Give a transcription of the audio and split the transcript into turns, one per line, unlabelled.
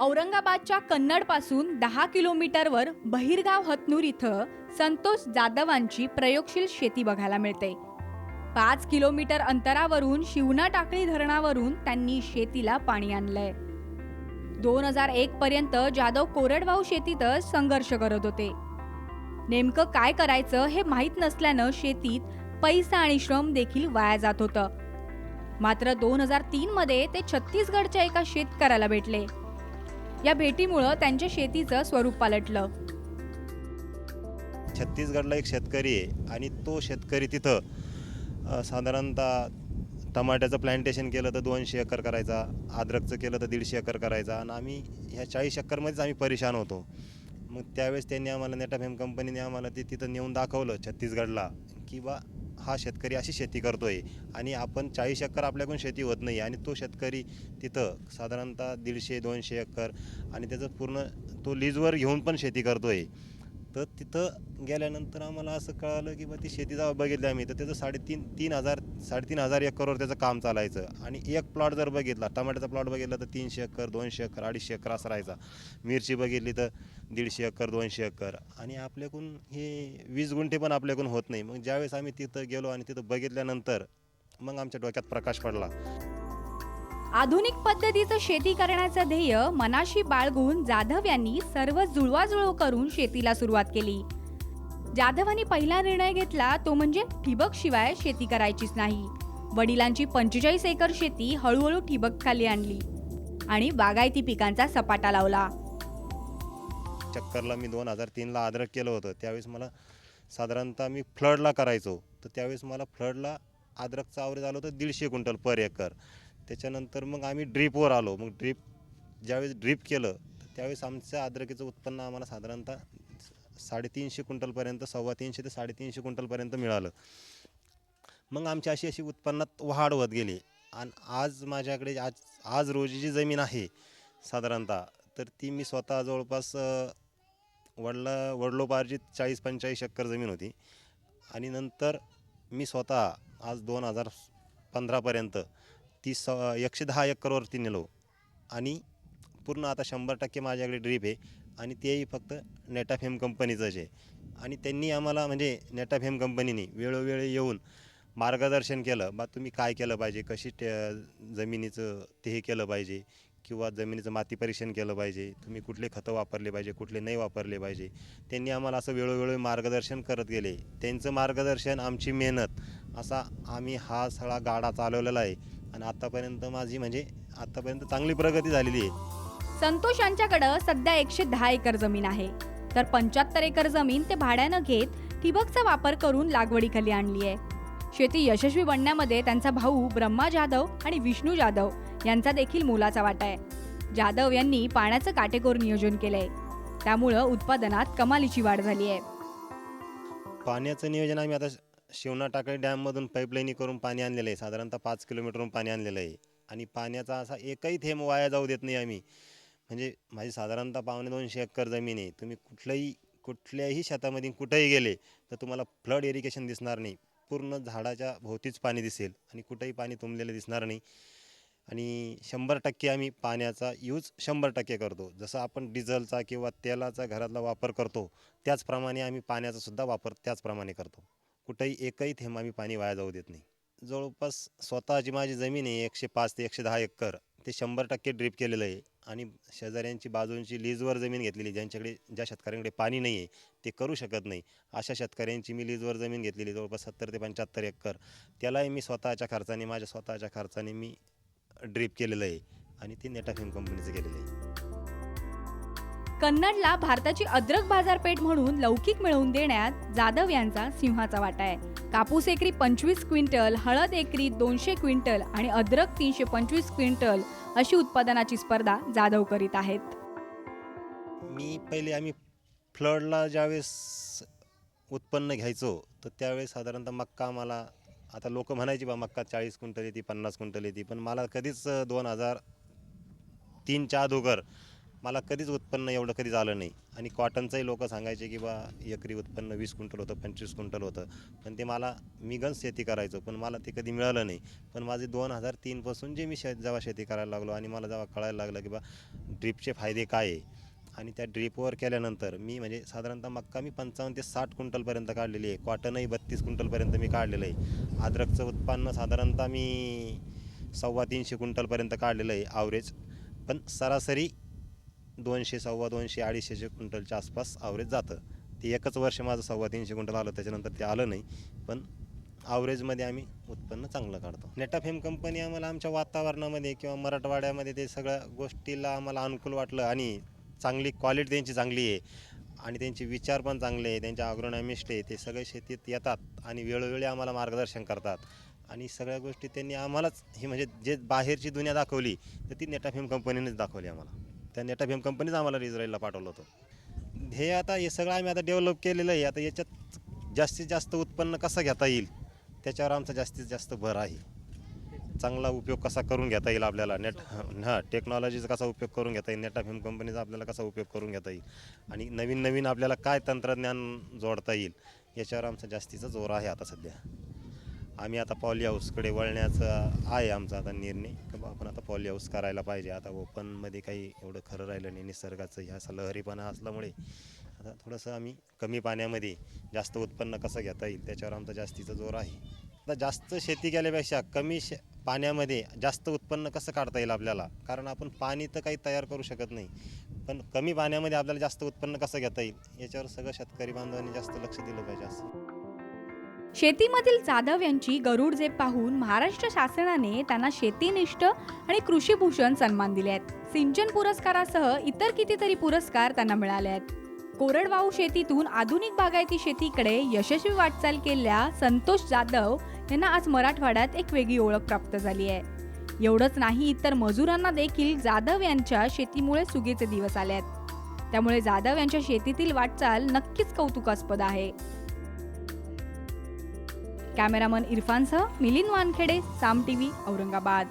औरंगाबादच्या कन्नडपासून दहा किलोमीटरवर बहिरगाव हतनूर इथं संतोष जाधवांची प्रयोगशील शेती बघायला मिळते. पाच किलोमीटर अंतरावरून शिवना टाकळी धरणावरून त्यांनी शेतीला पाणी आणलंय. दोन हजार एक पर्यंत जाधव कोरडवाहू शेतीतच संघर्ष करत होते. नेमकं काय करायचं हे माहीत नसल्यानं शेतीत पैसा आणि श्रम देखील वाया जात होतं. मात्र दोन हजार तीन मध्ये ते छत्तीसगडच्या एका शेतकऱ्याला भेटले. या भेटीमुळं त्यांच्या शेतीचं स्वरूप पालटलं.
छत्तीसगडला एक शेतकरी आहे आणि तो शेतकरी तिथं अ, साधारणतः टमाट्याचं प्लांटेशन केलं तर दोनशे एकर करायचा अद्रकचं केलं तर दीडशे एकर करायचा आणि आम्ही ह्या चाळीस एकरमध्येच आम्ही परेशान होतो. मग त्यावेळेस त्यांनी आम्हाला नेटाफेम कंपनीने आम्हाला ते तिथं नेऊन दाखवलं छत्तीसगडला. की बा हा शेतकरी अशी शेती करतो आहे आणि आपण चाळीस एकर आपल्याकडून शेती होत नाही आणि तो शेतकरी तिथं साधारणतः दीडशे दोनशे एकर आणि त्याचं पूर्ण तो लीजवर घेऊन पण शेती करतो आहे तर तिथं गेल्यानंतर आम्हाला असं कळालं की बा ती शेती जेव्हा बघितली आम्ही. तर त्याचं साडेतीन तीन हजार साडेतीन हजार एकरवर त्याचं काम चालायचं. आणि एक प्लॉट जर बघितला टमाट्याचा प्लॉट बघितला तर तीनशे एकर दोनशे एकर अडीचशे एकर असं राहायचा. मिरची बघितली तर दीडशे एकर दोनशे एकर. आणि आपल्याकडून हे वीस गुंठे पण आपल्याकडून होत नाही. मग ज्यावेळेस आम्ही तिथं गेलो आणि तिथं बघितल्यानंतर मग आमच्या डोक्यात प्रकाश पडला.
आधुनिक पद्धतीचं शेती करण्याचं ध्येय मनाशी बाळगून जाधव यांनी सर्व जुळवाजुळव करून शेतीला सुरुवात केली. जाधवांनी पहिला निर्णय घेतला तो म्हणजे ठिबक शिवाय शेती करायचीच नाही. वडिलांची पंचेचाळीस एकर शेती हळूहळू ठिबक खाली आणली आणि बागायती पिकांचा सपाटा लावला.
चक्करला मी दोन हजार तीनला अद्रक केलं होतं. त्यावेळेस मला साधारणतः मी फ्लडला करायचो. तर त्यावेळेस मला फ्लडला अद्रकचं आवरेज आलं होतं दीडशे क्विंटल पर एकर. त्याच्यानंतर मग आम्ही ड्रीपवर आलो. मग ड्रीप ज्यावेळेस ड्रीप केलं तर त्यावेळेस आमचं अद्रकीचं उत्पन्न आम्हाला साधारणतः साडेतीनशे क्विंटलपर्यंत सव्वा तीनशे ते साडेतीनशे क्विंटलपर्यंत मिळालं. मग आमची अशी अशी उत्पन्नात वाढ होत गेली. आणि आज माझ्याकडे आज आज रोजीची जमीन आहे साधारणतः तर ती मी स्वतः जवळपास वडला वडलोपार्जित चाळीस पंचेचाळीस एकर जमीन होती. आणि नंतर मी स्वतः आज दोन हजार पंधरापर्यंत ती स एकशे दहा एकरवरती नेलो आणि पूर्ण आता शंभर टक्के माझ्याकडे ड्रीप आहे. आणि तेही फक्त नेटाफेम कंपनीचंच आहे. आणि त्यांनी आम्हाला म्हणजे नेटाफेम कंपनीने वेळोवेळी येऊन मार्गदर्शन केलं. बा तुम्ही काय केलं पाहिजे? कशी ते जमिनीचं ते हे केलं पाहिजे? किंवा जमिनीचं माती परीक्षण केलं पाहिजे? तुम्ही कुठले खतं वापरले पाहिजे? कुठले नाही वापरले पाहिजे? त्यांनी आम्हाला असं वेळोवेळी मार्गदर्शन करत गेले. त्यांचं मार्गदर्शन आमची मेहनत असा आम्ही हा सगळा गाडा चालवलेला आहे. आणि आत्तापर्यंत माझी म्हणजे आत्तापर्यंत चांगली प्रगती झालेली आहे.
संतोष यांच्याकडं सध्या एकशे दहा एकर जमीन आहे. तर पंच्याहत्तर एकर जमीन ते भाड्यानं घेत ठिबकचा वापर करून लागवडीखाली आणली आहे. शेती यशस्वी बनण्यामध्ये त्यांचा भाऊ ब्रह्मा जाधव आणि विष्णू जाधव यांचा देखील मोलाचा वाटा आहे. जाधव यांनी पाण्याचं काटेकोर नियोजन केलंय. त्यामुळं उत्पादनात कमालीची वाढ झाली आहे.
पाण्याचं नियोजन आम्ही आता शिवना टाकळी डॅममधून पाईपलाईनी करून पाणी आणलेलं आहे. साधारणतः पाच किलोमीटरहून पाणी आणलेलं आहे. आणि पाण्याचा असा एकही थेंब वाया जाऊ देत नाही आम्ही. म्हणजे माझी साधारणतः पावणे दोनशे एकर जमीन आहे. तुम्ही कुठलंही कुठल्याही शेतामध्ये कुठंही गेले तर तुम्हाला फ्लड इरिगेशन दिसणार नाही. पूर्ण झाडाच्या भोवतीच पाणी दिसेल आणि कुठंही पाणी तुंबलेलं दिसणार नाही. आणि शंभर टक्के आम्ही पाण्याचा यूज शंभर टक्के करतो. जसं आपण डिझेलचा किंवा तेलाचा घरातला वापर करतो त्याचप्रमाणे आम्ही पाण्याचासुद्धा वापर त्याचप्रमाणे करतो. कुठंही एकही थेंब आम्ही पाणी वाया जाऊ देत नाही. जवळपास स्वतःची माझी जमीन आहे एकशे पाच ते एकशे दहा एकर ते शंभर टक्के ड्रीप केलेलं आहे आणि शेजाऱ्यांची बाजूंची लीजवर जमीन घेतलेली ज्यांच्याकडे ज्या शेतकऱ्यांकडे पाणी नाही आहे ते करू शकत नाही. अशा शेतकऱ्यांची मी लीजवर जमीन घेतलेली जवळपास सत्तर ते पंच्याहत्तर एकर. त्यालाही मी स्वतःच्या खर्चाने माझ्या स्वतःच्या खर्चाने मी ड्रीप केलेलं आहे आणि ते नेटाफिम कंपनीचं केलेलं आहे.
कन्नडला भारताची अद्रक बाजारपेठ म्हणून लौकिक मिळवून देण्यात जाधव यांचा सिंहाचा वाटा आहे. कापूस एकरी पंचवीस क्विंटल हळद एकरी दोनशे क्विंटल आणि अद्रक तीनशे पंचवीस क्विंटल अशी उत्पादनाची स्पर्धा जाधव करीत आहेत.
मी पहिले आम्ही फ्लडला ज्यावेळेस उत्पन्न घ्यायचो तर त्यावेळेस साधारणतः मक्का मला आता लोक म्हणायची बा मक्का चाळीस क्विंटल येते पन्नास क्विंटल येते पण मला कधीच दोन हजार तीनच्या अगोदर मला कधीच उत्पन्न एवढं कधी झालं नाही. आणि कॉटनचंही लोक सांगायचे की बा एकरी उत्पन्न वीस क्विंटल होतं पंचवीस क्विंटल होतं. पण ते मला मी गंज शेती करायचो पण मला ते कधी मिळालं नाही. पण माझे दोन हजार तीनपासून जे मी शे जेव्हा शेती करायला लागलो आणि मला जेव्हा कळायला लागलं की बा ड्रीपचे फायदे काय आहे? आणि त्या ड्रीपवर केल्यानंतर मी म्हणजे साधारणतः मक्का मी पंचावन्न ते साठ क्विंटलपर्यंत काढलेली आहे. कॉटनही बत्तीस क्विंटलपर्यंत मी काढलेलं आहे. अद्रकचं उत्पन्न साधारणतः मी सव्वा तीनशे क्विंटलपर्यंत काढलेलं आहे आवरेज पण सरासरी दोनशे सव्वा दोनशे अडीचशे क्विंटलच्या आसपास आवरेज जातं. ते एकच वर्ष माझं सव्वा तीनशे क्विंटल आलं त्याच्यानंतर ते आलं नाही. पण आवरेजमध्ये आम्ही उत्पन्न चांगलं काढतो. नेटाफेम कंपनी आम्हाला आमच्या वातावरणामध्ये किंवा मराठवाड्यामध्ये ते सगळ्या गोष्टीला आम्हाला अनुकूल वाटलं आणि चांगली क्वालिटी त्यांची चांगली आहे. आणि त्यांचे विचार पण चांगले आहे त्यांचे अग्रोनॉमिस्ट आहे ते सगळे शेतीत येतात आणि वेळोवेळी आम्हाला मार्गदर्शन करतात. आणि सगळ्या गोष्टी त्यांनी आम्हालाच ही म्हणजे जे बाहेरची दुनिया दाखवली तर ती नेटाफेम कंपनीनेच दाखवली आम्हाला. त्या नेटाफेम कंपनीच आम्हाला इस्रायलला पाठवलं होतं. हे आता हे सगळं आम्ही आता डेव्हलप केलेलं आहे. आता याच्यात जास्तीत जास्त उत्पन्न कसं घेता येईल? त्याच्यावर आमचा जास्तीत जास्त भर आहे. चांगला उपयोग कसा करून घेता येईल आपल्याला? नेट हां टेक्नॉलॉजीचा कसा उपयोग करून घेता येईल? नेटाफेम कंपनीचा आपल्याला कसा उपयोग करून घेता येईल? आणि नवीन नवीन आपल्याला काय तंत्रज्ञान जोडता येईल? याच्यावर आमचा जास्तीचा जोर आहे आता सध्या. आम्ही आता पॉली हाऊसकडे वळण्याचा आहे आमचा आता निर्णय. की बा आपण आता पॉली हाऊस करायला पाहिजे. आता ओपनमध्ये काही एवढं खरं राहिलं नाही निसर्गाचं. ह्या असा लहरीपणा असल्यामुळे आता थोडंसं आम्ही कमी पाण्यामध्ये जास्त उत्पन्न कसं घेता येईल त्याच्यावर आमचा जास्तीचा जोर आहे. आता जास्त शेती केल्यापेक्षा कमी शे पाण्यामध्ये जास्त उत्पन्न कसं काढता येईल आपल्याला? कारण आपण पाणी तर काही तयार करू शकत नाही. पण कमी पाण्यामध्ये आपल्याला जास्त उत्पन्न कसं घेता येईल? याच्यावर सगळं शेतकरी बांधवांनी जास्त लक्ष दिलं पाहिजे असं.
शेतीमधील जाधव यांची गरुड झेप पाहून महाराष्ट्र शासनाने त्यांना शेतीनिष्ठ आणि कृषीभूषण सन्मान दिले आहेत. सिंचन पुरस्कारासह इतर कितीतरी पुरस्कार त्यांना मिळाले आहेत. कोरडवाहू शेतीतून आधुनिक बागायती शेतीकडे यशस्वी वाटचाल केलेल्या संतोष जाधव यांना आज मराठवाड्यात एक वेगळी ओळख प्राप्त झाली आहे. एवढंच नाही तर मजुरांना देखील जाधव यांच्या शेतीमुळे सुगीचे दिवस आले आहेत. त्यामुळे जाधव यांच्या शेतीतील वाटचाल नक्कीच कौतुकास्पद आहे. कॅमेरामन इरफानसह मिलिंद वानखेडे साम टीव्ही औरंगाबाद.